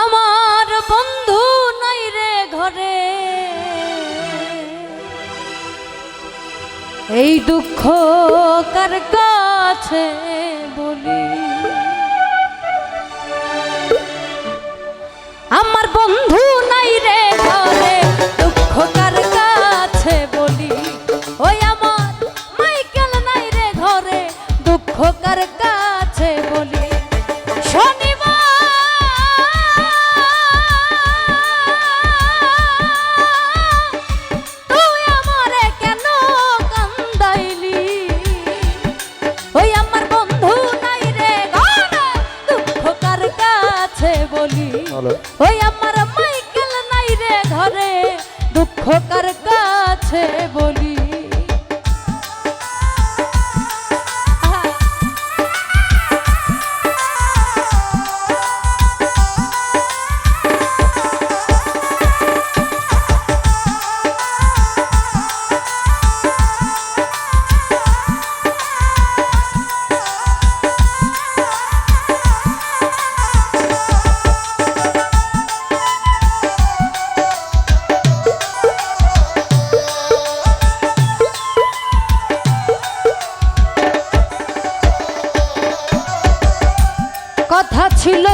আমার বন্ধু নাই রে ঘরে। এই দুঃখ কার কাছে বলি? আমার বন্ধু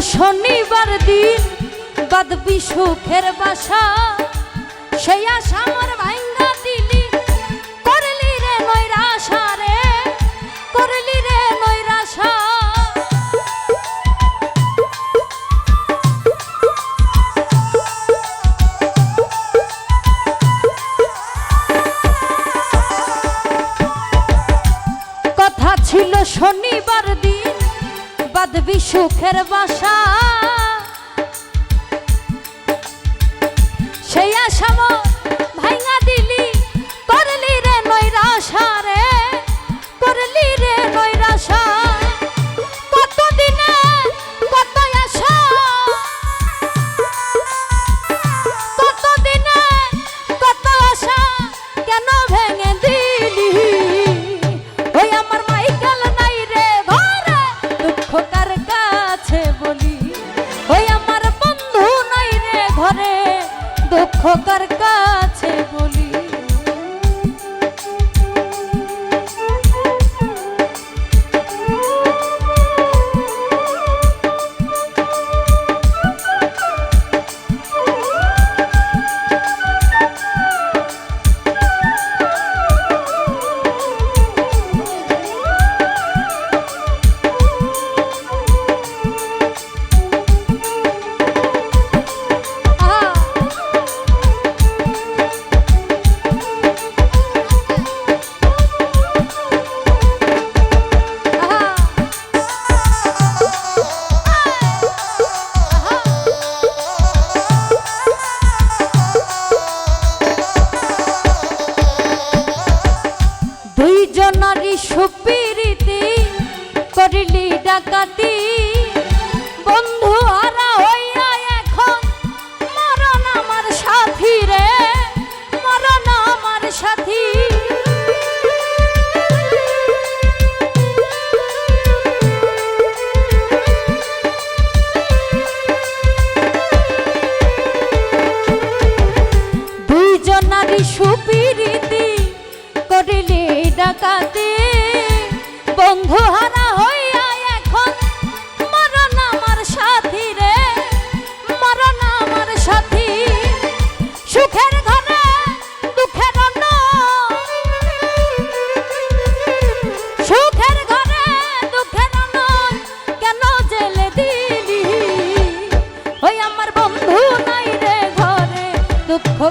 শনিবার দিন বাদবি সুখের বাসা। সেই আশা আমার ভাঙ্গা দিলি। করলি রে নৈরাশা রে, করলি রে নৈরাশা। কথা ছিল শনিবার বাঁধবি সুখের বাসা। সেই আশা খোকার সভ্যে O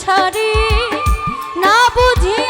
ছাড়ি না বুঝি